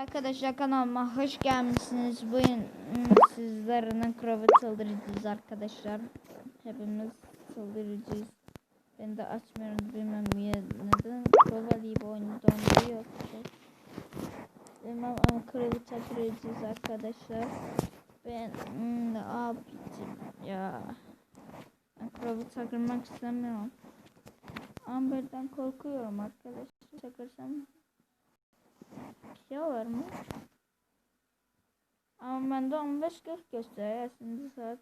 Arkadaşlar kanalıma hoş gelmişsiniz. Bugün ım, sizlerle krava saldıracağız arkadaşlar. Hepimiz saldıracağız. Ben de açmıyorum bilmem niye neden. Krava gibi oyunu donduruyor. Bilmem ama kralı saldıracağız arkadaşlar. Ben ım, abicim ya. Ben kralı saldırmak istemiyorum. Amber'den korkuyorum arkadaşlar. Çakırsam şey var mı? Ama bende 15 40 gösteriyor. Şimdi saat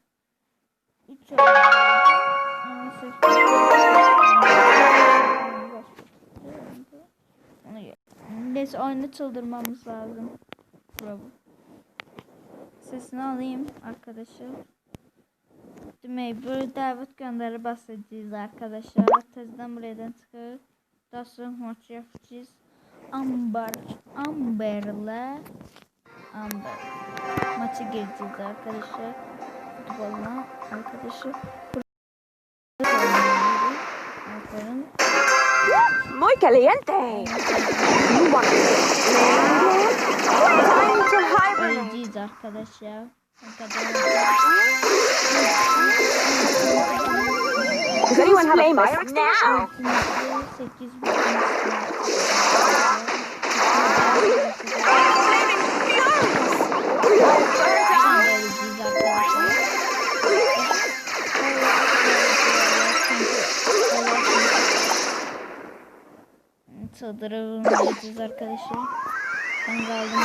3 oldu. Neyse oyunu çıldırmamız lazım. Bravo. Sesini alayım arkadaşlar. Mecbur davet gönderip basacağız arkadaşlar. Tezden buradan çıkıp daha sonra maç yapacağız. Amber, Amber'le Amber maçı gireceğiz arkadaşlar. Futbolla arkadaşlar. Aferin. Muy caliente. You want Time to hibernate. Öleceğiz arkadaşlar. Does anyone have a fire extinguisher? Çadırı vurmayacağız arkadaşlar. Ben kaldım?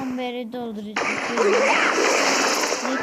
Amber'i dolduracağız. Ne?